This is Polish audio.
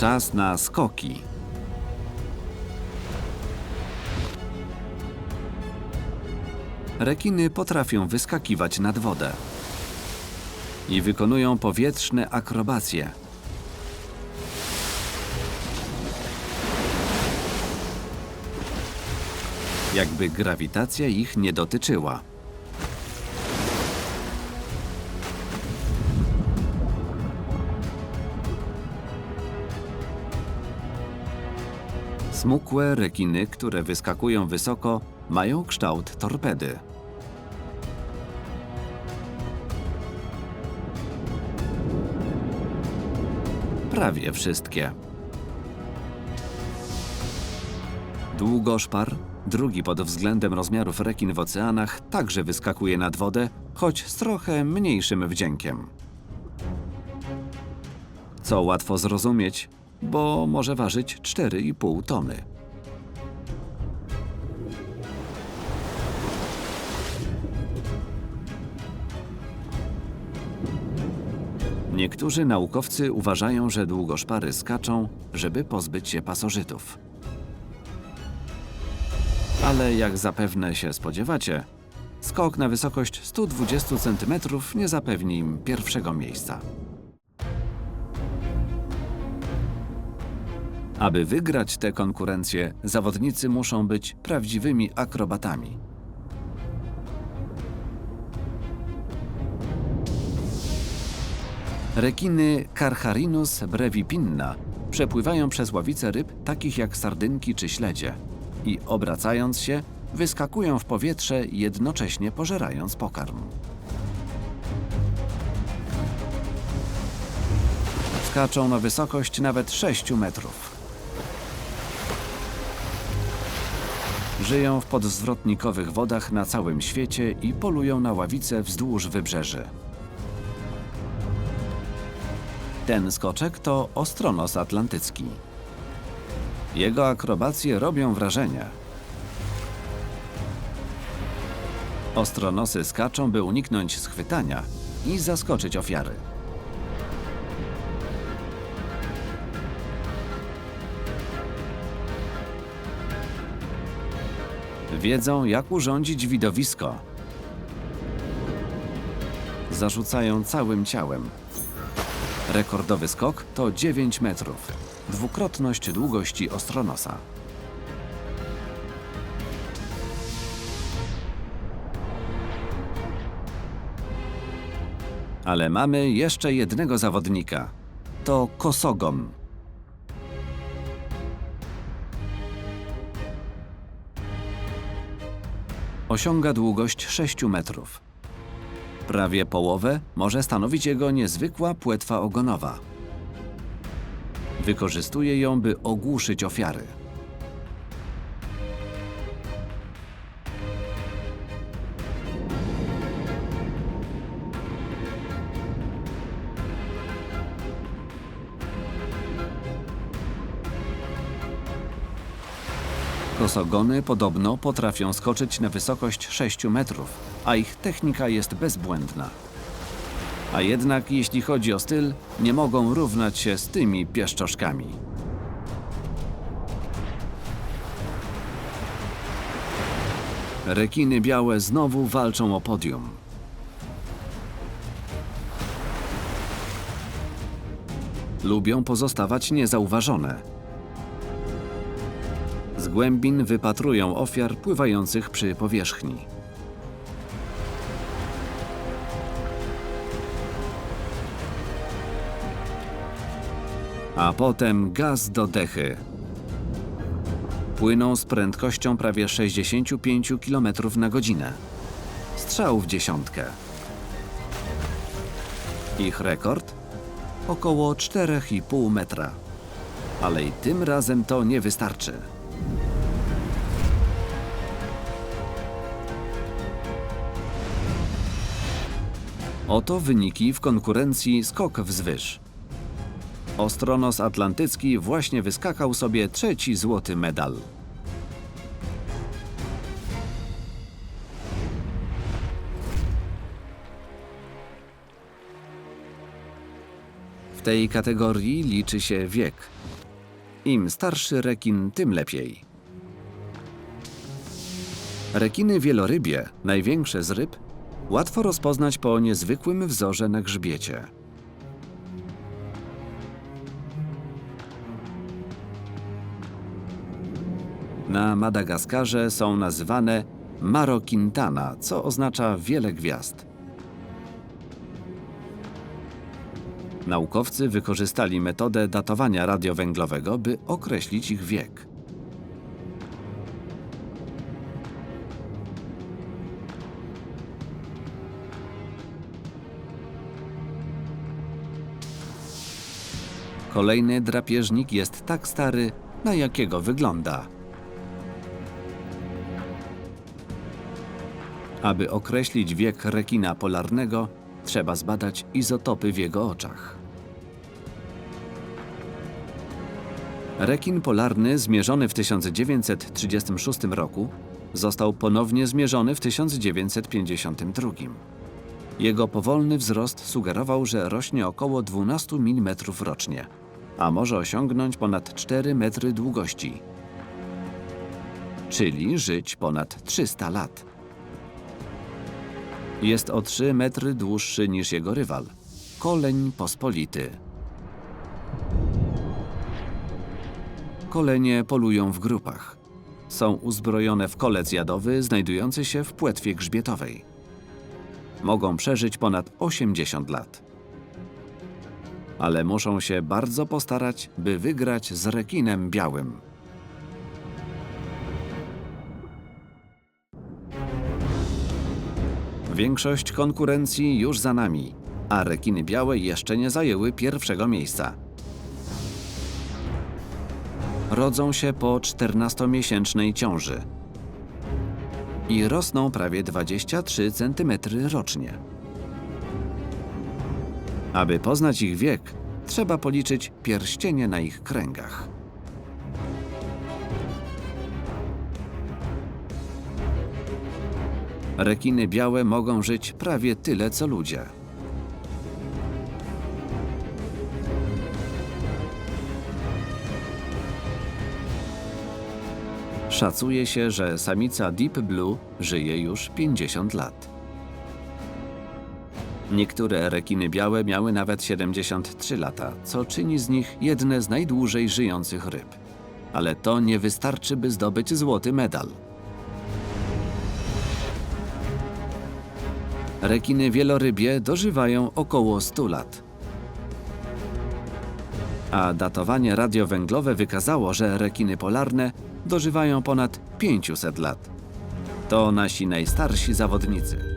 Czas na skoki. Rekiny potrafią wyskakiwać nad wodę i wykonują powietrzne akrobacje. Jakby grawitacja ich nie dotyczyła. Smukłe rekiny, które wyskakują wysoko, mają kształt torpedy. Prawie wszystkie. Długoszpar, drugi pod względem rozmiarów rekin w oceanach, także wyskakuje nad wodę, choć z trochę mniejszym wdziękiem. Co łatwo zrozumieć, bo może ważyć 4,5 tony. Niektórzy naukowcy uważają, że długoszpary skaczą, żeby pozbyć się pasożytów. Ale jak zapewne się spodziewacie, skok na wysokość 120 cm nie zapewni im pierwszego miejsca. Aby wygrać tę konkurencję, zawodnicy muszą być prawdziwymi akrobatami. Rekiny Carcharinus brevipinna przepływają przez ławice ryb takich jak sardynki czy śledzie i obracając się, wyskakują w powietrze jednocześnie pożerając pokarm. Skaczą na wysokość nawet 6 metrów. Żyją w podzwrotnikowych wodach na całym świecie i polują na ławice wzdłuż wybrzeży. Ten skoczek to ostronos atlantycki. Jego akrobacje robią wrażenie. Ostronosy skaczą, by uniknąć schwytania i zaskoczyć ofiary. Wiedzą, jak urządzić widowisko. Zarzucają całym ciałem. Rekordowy skok to 9 metrów, dwukrotność długości ostronosa. Ale mamy jeszcze jednego zawodnika. To kosogon. Osiąga długość 6 metrów. Prawie połowę może stanowić jego niezwykła płetwa ogonowa. Wykorzystuje ją, by ogłuszyć ofiary. Kosogony podobno potrafią skoczyć na wysokość 6 metrów, a ich technika jest bezbłędna. A jednak, jeśli chodzi o styl, nie mogą równać się z tymi pieszczoszkami. Rekiny białe znowu walczą o podium. Lubią pozostawać niezauważone. Z głębin wypatrują ofiar pływających przy powierzchni. A potem gaz do dechy. Płyną z prędkością prawie 65 km na godzinę. Strzał w dziesiątkę. Ich rekord? Około 4,5 metra. Ale i tym razem to nie wystarczy. Oto wyniki w konkurencji skok wzwyż. Ostronos Atlantycki właśnie wyskakał sobie trzeci złoty medal. W tej kategorii liczy się wiek. Im starszy rekin, tym lepiej. Rekiny wielorybie, największe z ryb, łatwo rozpoznać po niezwykłym wzorze na grzbiecie. Na Madagaskarze są nazywane Maro Quintana, co oznacza wiele gwiazd. Naukowcy wykorzystali metodę datowania radiowęglowego, by określić ich wiek. Kolejny drapieżnik jest tak stary, na jakiego wygląda. Aby określić wiek rekina polarnego, trzeba zbadać izotopy w jego oczach. Rekin polarny zmierzony w 1936 roku został ponownie zmierzony w 1952. Jego powolny wzrost sugerował, że rośnie około 12 mm rocznie, a może osiągnąć ponad 4 metry długości, czyli żyć ponad 300 lat. Jest o 3 metry dłuższy niż jego rywal koleń pospolity. Kolenie polują w grupach. Są uzbrojone w kolec jadowy znajdujący się w płetwie grzbietowej. Mogą przeżyć ponad 80 lat. Ale muszą się bardzo postarać, by wygrać z rekinem białym. Większość konkurencji już za nami, a rekiny białe jeszcze nie zajęły pierwszego miejsca. Rodzą się po 14-miesięcznej ciąży i rosną prawie 23 cm rocznie. Aby poznać ich wiek, trzeba policzyć pierścienie na ich kręgach. Rekiny białe mogą żyć prawie tyle co ludzie. Szacuje się, że samica Deep Blue żyje już 50 lat. Niektóre rekiny białe miały nawet 73 lata, co czyni z nich jedne z najdłużej żyjących ryb. Ale to nie wystarczy, by zdobyć złoty medal. Rekiny wielorybie dożywają około 100 lat. A datowanie radiowęglowe wykazało, że rekiny polarne dożywają ponad 500 lat. To nasi najstarsi zawodnicy.